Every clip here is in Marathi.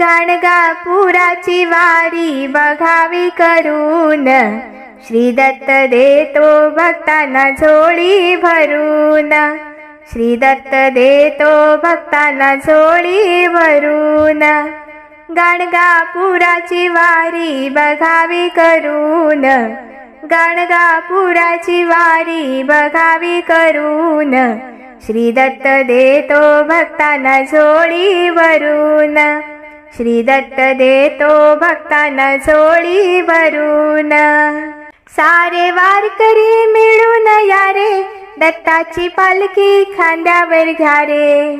गाणगापुराची वारी बघावी करून. श्री दत्त देतो भक्तांना झोळी भरून. श्री दत्त देतो भक्तांना झोळी भरून. गाणगापुराची वारी बघावी करून. गाणगापुराची वारी बघावी करून. श्री दत्त देतो भक्तांना झोळी भरून. श्री दत्त देतो भक्तांना झोळी भरून सारे वारकरी मिळून या रे दत्ताची पालखी खांद्यावर घ्या रे.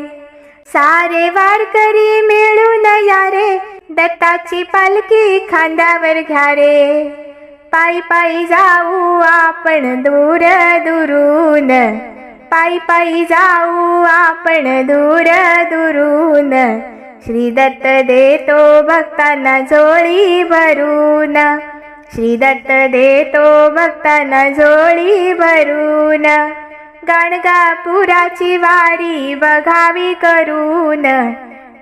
सारे वारकरी मिळून या रे दत्ताची पालखी खांद्यावर घ्या रे. पायी पायी जाऊ आपण दूर दुरून. पायी पायी जाऊ आपण दूर दुरून. श्री दत्त देतो भक्तांना झोळी भरून. श्री दत्त देतो भक्तांना झोळी भरून. गाणगापुराची वारी बघावी करून.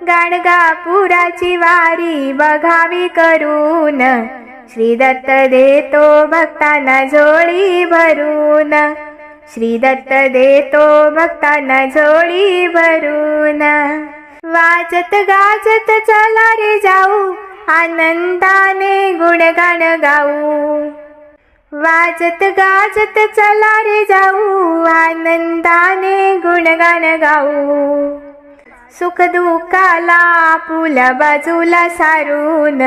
गाणगापुराची वारी बघावी करून. श्री दत्त देतो भक्तांना झोळी भरून. श्री दत्त देतो भक्तांना झोळी भरून. वाजत गाजत चला रे जाऊ आनंदाने गुणगान गाऊ. वाजत गाजत चला रे जाऊ आनंदाने गुणगान गाऊ. सुख दुःखाला आपुल्या बाजूला सारून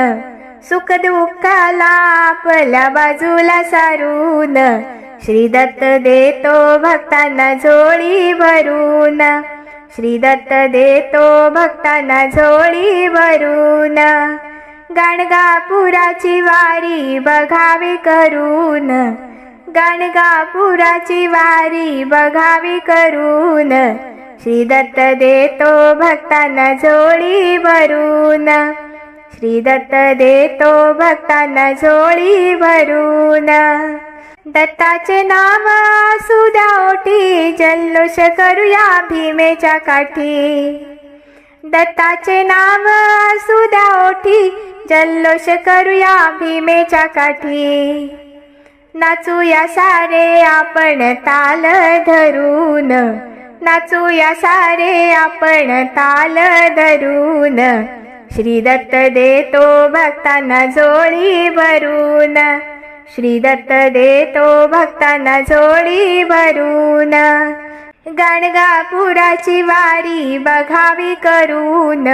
सुख दुःखाला आपल्या बाजूला सारून श्री दत्त देतो भक्तांना झोळी भरून. श्री दत्त देतो भक्तांना झोळी भरून गाणगापुराची वारी बघावी करून. गाणगापुराची वारी बघावी करून. श्री दत्त देतो भक्तांना झोळी भरून श्री दत्त देतो भक्तांना झोळी भरून दत्ताचे नाव असू ओटी जल्लोष करूया भीमेच्या काठी. दत्ताचे नाव असू द्या ओठी जल्लोष करूया भीमेच्या काठी. नाचूया सारे आपण ताल धरून नाचूया सारे आपण ताल धरून. श्री दत्त देतो भक्तांना जोळी भरून श्री दत्त देतो भक्तांना झोळी भरून. गाणगापुराची वारी बघावी करून.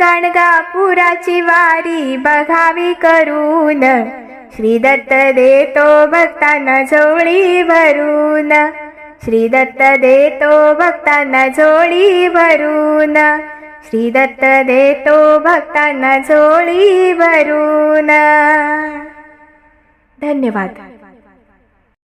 गाणगापुराची वारी बघावी करून. श्री दत्त देतो भक्तांना झोळी भरून. श्री दत्त देतो भक्तांना झोळी भरून. श्री दत्त देतो भक्तांना झोळी भरून. धन्यवाद.